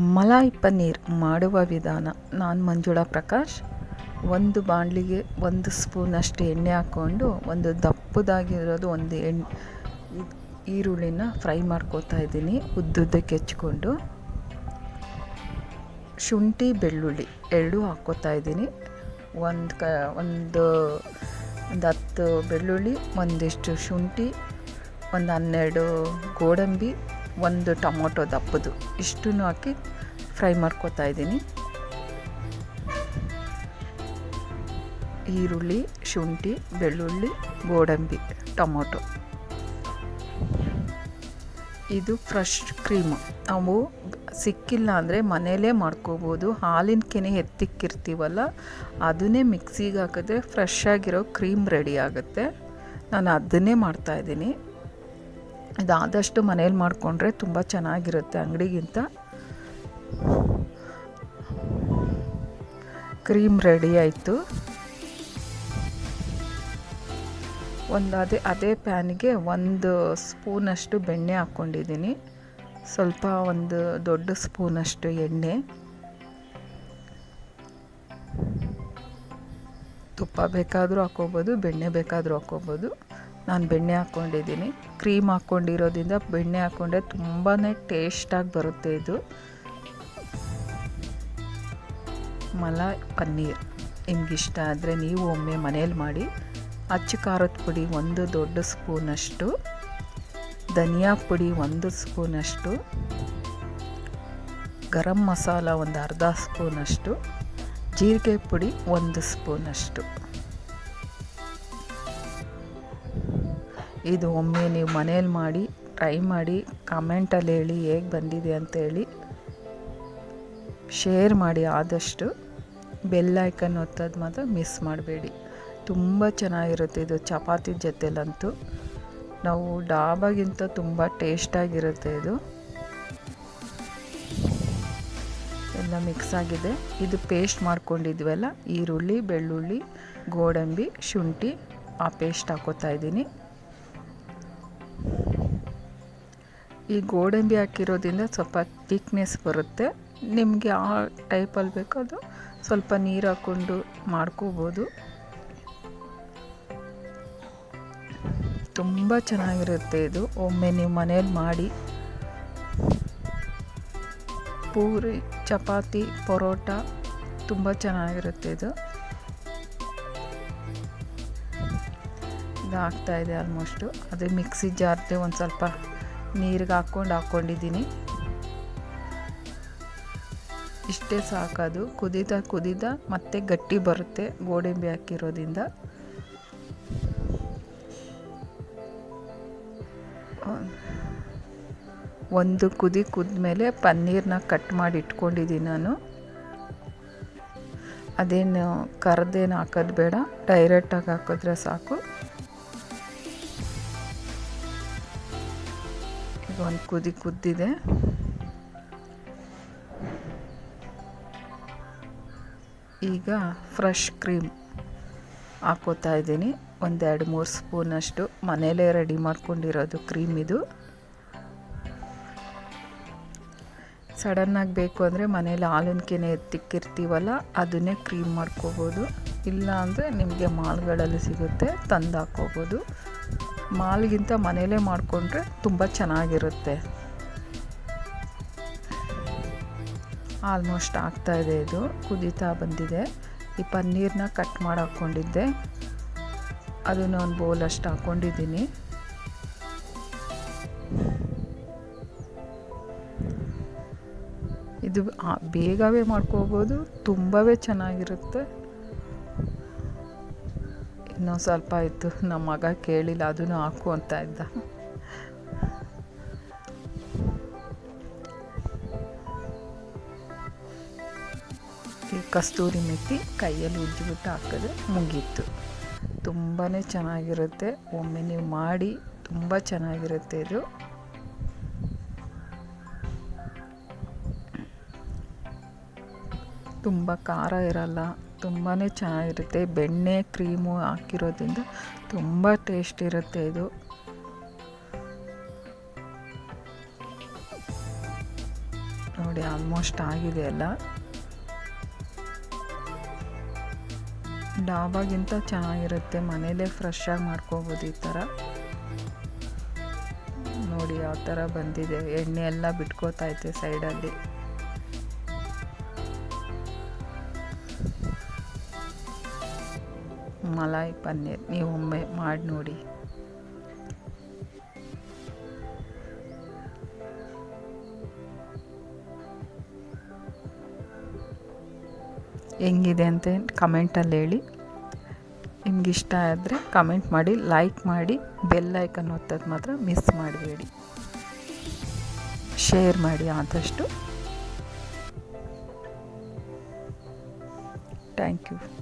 ಮಲಾಯ್ ಪನ್ನೀರ್ ಮಾಡುವ ವಿಧಾನ. ನಾನು ಮಂಜುಳಾ ಪ್ರಕಾಶ್. ಒಂದು ಬಾಣಲಿಗೆ ಒಂದು ಸ್ಪೂನಷ್ಟು ಎಣ್ಣೆ ಹಾಕ್ಕೊಂಡು ಒಂದು ದಪ್ಪದಾಗಿರೋದು ಒಂದು ಎಣ್ಣೆ ಈರುಳ್ಳಿನ ಫ್ರೈ ಮಾಡ್ಕೋತಾ ಇದ್ದೀನಿ. ಉದ್ದುದ್ದಕ್ಕೆ ಹೆಚ್ಕೊಂಡು. ಶುಂಠಿ, ಬೆಳ್ಳುಳ್ಳಿ ಎರಡೂ ಹಾಕ್ಕೋತಾ ಇದ್ದೀನಿ. ಒಂದು ಕ, ಒಂದು ಒಂದು ಹತ್ತು ಬೆಳ್ಳುಳ್ಳಿ, ಒಂದಿಷ್ಟು ಶುಂಠಿ, ಒಂದು ಹನ್ನೆರಡು ಗೋಡಂಬಿ ಒಂದು ಟೊಮೊಟೊ ದಪ್ಪದು. ಇಷ್ಟನ್ನು ಹಾಕಿ ಫ್ರೈ ಮಾಡ್ಕೋತಾ ಇದ್ದೀನಿ. ಈರುಳ್ಳಿ, ಶುಂಠಿ, ಬೆಳ್ಳುಳ್ಳಿ, ಗೋಡಂಬಿ, ಟೊಮೊಟೊ. ಇದು ಫ್ರೆಶ್ ಕ್ರೀಮು. ನಾವು ಸಿಕ್ಕಿಲ್ಲ ಅಂದರೆ ಮನೆಯಲ್ಲೇ ಮಾಡ್ಕೋಬೋದು. ಹಾಲಿನ ಕೆನೆ ಎತ್ತಿಕ್ಕಿರ್ತೀವಲ್ಲ, ಅದನ್ನೇ ಮಿಕ್ಸಿಗೆ ಹಾಕಿದ್ರೆ ಫ್ರೆಶ್ ಆಗಿರೋ ಕ್ರೀಮ್ ರೆಡಿ ಆಗುತ್ತೆ. ನಾನು ಅದನ್ನೇ ಮಾಡ್ತಾಯಿದ್ದೀನಿ ಇದಾದಷ್ಟು ಮನೇಲಿ ಮಾಡಿಕೊಂಡ್ರೆ ತುಂಬ ಚೆನ್ನಾಗಿರುತ್ತೆ ಅಂಗಡಿಗಿಂತ. ಕ್ರೀಮ್ ರೆಡಿ ಆಯಿತು. ಒಂದು ಅದೇ ಅದೇ ಪ್ಯಾನಿಗೆ ಒಂದು ಸ್ಪೂನಷ್ಟು ಬೆಣ್ಣೆ ಹಾಕ್ಕೊಂಡಿದ್ದೀನಿ. ಸ್ವಲ್ಪ ಒಂದು ದೊಡ್ಡ ಸ್ಪೂನಷ್ಟು ಎಣ್ಣೆ. ತುಪ್ಪ ಬೇಕಾದರೂ ಹಾಕ್ಕೋಬೋದು, ಬೆಣ್ಣೆ ಬೇಕಾದರೂ ಹಾಕ್ಕೋಬೋದು. ನಾನು ಬೆಣ್ಣೆ ಹಾಕ್ಕೊಂಡಿದ್ದೀನಿ. ಕ್ರೀಮ್ ಹಾಕ್ಕೊಂಡಿರೋದ್ರಿಂದ ಬೆಣ್ಣೆ ಹಾಕ್ಕೊಂಡ್ರೆ ತುಂಬಾ ಟೇಸ್ಟಾಗಿ ಬರುತ್ತೆ ಇದು. ಮಲಾಯ್ ಪನ್ನೀರ್. ನಿಮ್ಗಿಷ್ಟ ಆದರೆ ನೀವು ಒಮ್ಮೆ ಮನೇಲಿ ಮಾಡಿ. ಅಚ್ಚು ಖಾರದ ಪುಡಿ ಒಂದು ದೊಡ್ಡ ಸ್ಪೂನಷ್ಟು. ಧನಿಯಾ ಪುಡಿ ಒಂದು ಸ್ಪೂನಷ್ಟು. ಗರಂ ಮಸಾಲ ಒಂದು ಅರ್ಧ ಸ್ಪೂನಷ್ಟು. ಜೀರಿಗೆ ಪುಡಿ ಒಂದು ಸ್ಪೂನಷ್ಟು. ಇದು ಒಮ್ಮೆ ನೀವು ಮನೇಲಿ ಮಾಡಿ ಟ್ರೈ ಮಾಡಿ ಕಮೆಂಟಲ್ಲಿ ಹೇಳಿ ಹೇಗೆ ಬಂದಿದೆ ಅಂತೇಳಿ ಶೇರ್ ಮಾಡಿ ಆದಷ್ಟು ಬೆಲ್ ಐಕನ್ ಒತ್ತೋದು ಮಾತ್ರ ಮಿಸ್ ಮಾಡಬೇಡಿ. ತುಂಬ ಚೆನ್ನಾಗಿರುತ್ತೆ ಇದು ಚಪಾತಿ ಜೊತೆಲಂತೂ. ನಾವು ಡಾಬಾಗಿಂತ ತುಂಬ ಟೇಸ್ಟಾಗಿರುತ್ತೆ ಇದು. ಎಲ್ಲ ಮಿಕ್ಸ್ ಆಗಿದೆ. ಇದು ಪೇಸ್ಟ್ ಮಾಡ್ಕೊಂಡಿದ್ವಲ್ಲ ಈರುಳ್ಳಿ, ಬೆಳ್ಳುಳ್ಳಿ, ಗೋಡಂಬಿ, ಶುಂಠಿ, ಆ ಪೇಸ್ಟ್ ಹಾಕೋತಾ ಇದ್ದೀನಿ. ಈ ಗೋಡಂಬಿ ಹಾಕಿರೋದ್ರಿಂದ ಸ್ವಲ್ಪ ತಿಕ್ನೆಸ್ ಬರುತ್ತೆ. ನಿಮಗೆ ಆ ಟೈಪಲ್ಲಿ ಬೇಕಾದರೂ ಸ್ವಲ್ಪ ನೀರು ಹಾಕ್ಕೊಂಡು ಮಾಡ್ಕೋಬೋದು. ತುಂಬ ಚೆನ್ನಾಗಿರುತ್ತೆ ಇದು. ಒಮ್ಮೆ ನೀವು ಮನೇಲಿ ಮಾಡಿ. ಪೂರಿ, ಚಪಾತಿ, ಪರೋಟ ತುಂಬ ಚೆನ್ನಾಗಿರುತ್ತೆ ಇದು. ಇದು ಇದೆ ಆಲ್ಮೋಸ್ಟು ಅದು ಮಿಕ್ಸಿ ಜಾರ್ಗೆ ಒಂದು ಸ್ವಲ್ಪ ನೀರಿಗೆ ಹಾಕ್ಕೊಂಡು ಹಾಕ್ಕೊಂಡಿದ್ದೀನಿ. ಇಷ್ಟೇ ಸಾಕದು ಕುದಿದ ಕುದಿದ ಮತ್ತೆ ಗಟ್ಟಿ ಬರುತ್ತೆ ಗೋಡಂಬಿ ಹಾಕಿರೋದ್ರಿಂದ. ಒಂದು ಕುದಿ ಕುದ್ಮೇಲೆ ಪನ್ನೀರನ್ನ ಕಟ್ ಮಾಡಿ ಇಟ್ಕೊಂಡಿದ್ದೀನಿ ನಾನು. ಅದೇನು ಕರ್ದೇನು ಹಾಕೋದು ಬೇಡ. ಡೈರೆಕ್ಟಾಗಿ ಹಾಕಿದ್ರೆ ಸಾಕು. ಒಂದು ಕುದಿ ಕುದ್ದಿದೆ. ಈಗ ಫ್ರೆಶ್ ಕ್ರೀಮ್ ಹಾಕೋತಾ ಇದ್ದೀನಿ. ಒಂದೆರಡು ಮೂರು ಸ್ಪೂನಷ್ಟು ಮನೇಲೇ ರೆಡಿ ಮಾಡ್ಕೊಂಡಿರೋದು ಕ್ರೀಮ್ ಇದು. ಸಡನ್ನಾಗಿ ಬೇಕು ಅಂದರೆ ಮನೇಲಿ ಹಾಲಿನ ಕೆನೆ ಎತ್ತಿಕ್ಕಿರ್ತೀವಲ್ಲ, ಅದನ್ನೇ ಕ್ರೀಮ್ ಮಾಡ್ಕೋಬೋದು. ಇಲ್ಲ ಅಂದರೆ ನಿಮಗೆ ಮಾಲ್ಗಳಲ್ಲಿ ಸಿಗುತ್ತೆ, ತಂದು ಹಾಕ್ಕೋಬೋದು ಮಾಲ್ಗಿಂತ ಮನೆಯಲ್ಲೇ ಮಾಡಿಕೊಂಡ್ರೆ ತುಂಬ ಚೆನ್ನಾಗಿರುತ್ತೆ. ಆಲ್ಮೋಸ್ಟ್ ಆಗ್ತಾಯಿದೆ ಇದು ಕುದೀತಾ ಬಂದಿದೆ. ಈ ಪನ್ನೀರನ್ನ ಕಟ್ ಮಾಡಿ ಹಾಕ್ಕೊಂಡಿದ್ದೆ. ಅದನ್ನು ಒಂದು ಅಷ್ಟು ಹಾಕ್ಕೊಂಡಿದ್ದೀನಿ. ಇದು ಬೇಗವೇ ಮಾಡ್ಕೋಬೋದು, ತುಂಬವೇ ಚೆನ್ನಾಗಿರುತ್ತೆ. ಇನ್ನೂ ಸ್ವಲ್ಪ ಇತ್ತು ನಮ್ಮ ಮಗ ಕೇಳಿಲ್ಲ, ಅದನ್ನು ಹಾಕು ಅಂತ ಇದ್ದ. ಈ ಕಸ್ತೂರಿ ಮೆತ್ತಿ ಕೈಯಲ್ಲಿ ಉಜ್ಜಿಬಿಟ್ಟು ಹಾಕಿದ್ರೆ ಮುಗೀತು. ತುಂಬಾ ಚೆನ್ನಾಗಿರುತ್ತೆ. ಒಮ್ಮೆ ನೀವು ಮಾಡಿ ತುಂಬ ಚೆನ್ನಾಗಿರುತ್ತೆ ಇದು. ತುಂಬ ಖಾರ ಇರಲ್ಲ. ತುಂಬಾ ಚೆನ್ನಾಗಿರುತ್ತೆ. ಬೆಣ್ಣೆ, ಕ್ರೀಮು ಹಾಕಿರೋದ್ರಿಂದ ತುಂಬ ಟೇಸ್ಟ್ ಇರುತ್ತೆ ಇದು. ನೋಡಿ, ಆಲ್ಮೋಸ್ಟ್ ಆಗಿದೆ ಎಲ್ಲ. ಡಾಬಾಗಿಂತ ಚೆನ್ನಾಗಿರುತ್ತೆ. ಮನೇಲೇ ಫ್ರೆಶ್ ಆಗಿ ಮಾಡ್ಕೋಬೋದು ಈ ಥರ. ನೋಡಿ, ಯಾವ ಥರ ಬಂದಿದೆ. ಎಣ್ಣೆ ಎಲ್ಲ ಬಿಟ್ಕೋತೈತೆ ಸೈಡಲ್ಲಿ. ಮಲಾಯ್ ಪನ್ನೀರ್ ನೀವು ಒಮ್ಮೆ ಮಾಡಿ ನೋಡಿ. ಹೆಂಗಿದೆ ಅಂತ ಕಮೆಂಟಲ್ಲಿ ಹೇಳಿ. ನಿಮ್ಗೆ ಇಷ್ಟ ಆದರೆ ಕಮೆಂಟ್ ಮಾಡಿ, ಲೈಕ್ ಮಾಡಿ, ಬೆಲ್ ಐಕನ್ ಒತ್ತದ ಮಾತ್ರ ಮಿಸ್ ಮಾಡಬೇಡಿ. ಶೇರ್ ಮಾಡಿ ಆದಷ್ಟು. Thank you.